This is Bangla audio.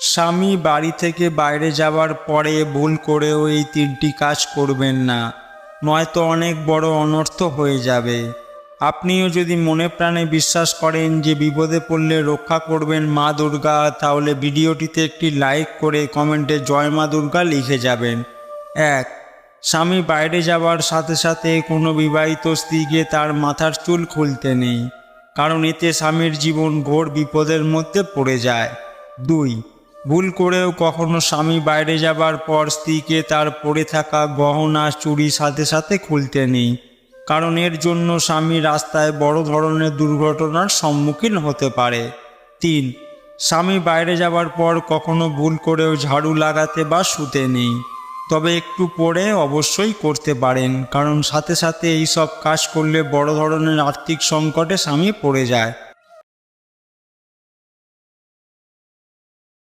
স্বামী বাড়ি থেকে বাইরে যাওয়ার পরে ভুল করেও এই তিনটি কাজ করবেন না। নয়তো অনেক বড় অনর্থ হয়ে যাবে। আপনিও যদি মনে প্রাণে বিশ্বাস করেন যে বিপদে পড়লে রক্ষা করবেন মা দুর্গা, তাহলে ভিডিওটিতে একটি লাইক করে কমেন্টে জয় মা দুর্গা লিখে যাবেন। এক, স্বামী বাইরে যাওয়ার সাথে সাথে কোনো বিবাহিত স্ত্রীকে তার মাথার চুল খুলতে নেই, কারণ এতে স্বামীর জীবন ঘোর বিপদের মধ্যে পড়ে যায়। দুই ভুল করেও কখনো স্বামী বাইরে যাবার পর স্ত্রীকে তার পড়ে থাকা গহনা চুরি সাথে সাথে খুলতে নেই। কারণ এর জন্য স্বামী রাস্তায় বড় ধরনের দুর্ঘটনার সম্মুখীন হতে পারে। তিন, স্বামী বাইরে যাবার পর কখনো ভুল করেও ঝাড়ু লাগাতে বা শুতে নেই। তবে একটু পরে অবশ্যই করতে পারেন, কারণ সাথে সাথে এই সব কাজ করলে বড় ধরনের আর্থিক সংকটে স্বামী পড়ে যায়।